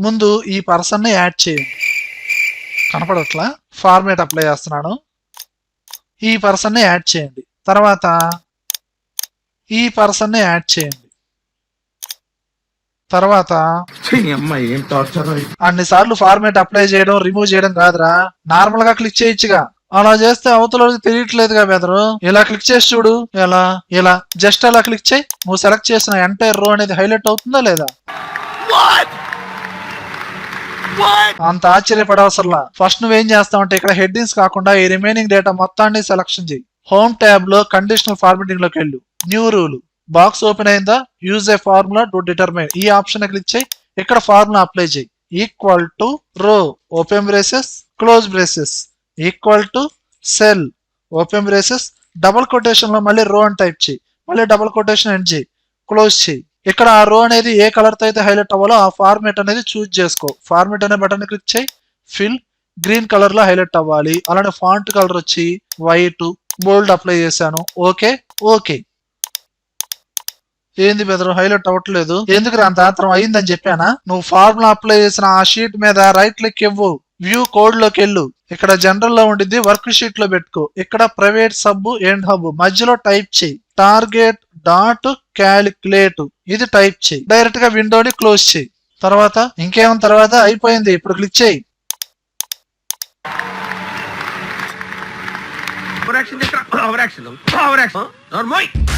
ముందు ఈ పర్సన్ని యాడ్ చేయండి. కనపడట్లా? ఫార్మేట్ అప్లై చేస్తున్నాను. ఈ పర్సన్ని యాడ్ చేయండి. తర్వాత ఈ పర్సన్ని యాడ్ చేయండి. తర్వాత అన్ని సార్లు ఫార్మేట్ అప్లై చేయడం రిమూవ్ చేయడం కాదురా. నార్మల్గా క్లిక్ చేయొచ్చుగా. అలా చేస్తే అవతల తెలియట్లేదుగా బెదరు ఇలా క్లిక్ చేసి చూడు. ఎలా? ఇలా. జస్ట్ అలా క్లిక్ చేయి. నువ్వు సెలెక్ట్ చేసిన ఎంటైర్ రో అనేది హైలైట్ అవుతుందా లేదా? అంత ఆశ్చర్యపడవసరలా. ఫస్ట్ నువ్వేం చేస్తావంటే ఇక్కడ హెడ్డింగ్స్ కాకుండా ఈ రిమైనింగ్ డేటా మొత్తాన్ని సెలక్షన్ చేయి. హోమ్ ట్యాబ్లో కండిషనల్ ఫార్మేటింగ్లోకి వెళ్ళు. New rule. బాక్స్ ఓపెన్ అయిందా? Use a formula to determine. ఈ ఆప్షన్ క్లిక్ చేయి. ఇక్కడ ఫార్ములా అప్లై చేయి. Equal to row. Open braces close braces. Equal to cell. Open braces. Double కొటేషన్లో మళ్ళీ రో అని టైప్ చేయి. మళ్ళీ డబుల్ కొటేషన్ ఎండ్ చేయి. క్లోజ్ చేయి. ఇక్కడ ఆ రో అనేది ఏ కలర్తో అయితే హైలైట్ అవ్వాలో ఆ ఫార్మేట్ అనేది చూజ్ చేసుకో. ఫార్మేట్ అనే బటన్ క్లిక్ చేయి. ఫిల్ గ్రీన్ కలర్లో హైలైట్ అవ్వాలి. అలానే ఫాంట్ కలర్ వచ్చి వైట్ బోల్డ్ అప్లై చేశాను. ఓకే ఓకే ఏంది బెదరు? హైలైట్ అవ్వట్లేదు. ఎందుకు అంత ఆత్రం అయిందని చెప్పానా? నువ్వు ఫార్ములా అప్లై చేసిన ఆ షీట్ మీద రైట్ క్లిక్ ఇవ్వు. వ్యూ కోడ్లోకి వెళ్ళు. ఇక్కడ జనరల్లో ఉండిద్ది. వర్క్ షీట్లో పెట్టుకో. ఇక్కడ ప్రైవేట్ సబ్ ఎండ్ హబ్ మధ్యలో టైప్ చేయి. టార్గెట్ డాట్ క్యాలిక్యులేట్ ఇది టైప్ చేయి. డైరెక్ట్గా విండోని క్లోజ్ చేయి. తర్వాత ఇంకేం తర్వాత అయిపోయింది. ఇప్పుడు క్లిక్ చేయి. Over action over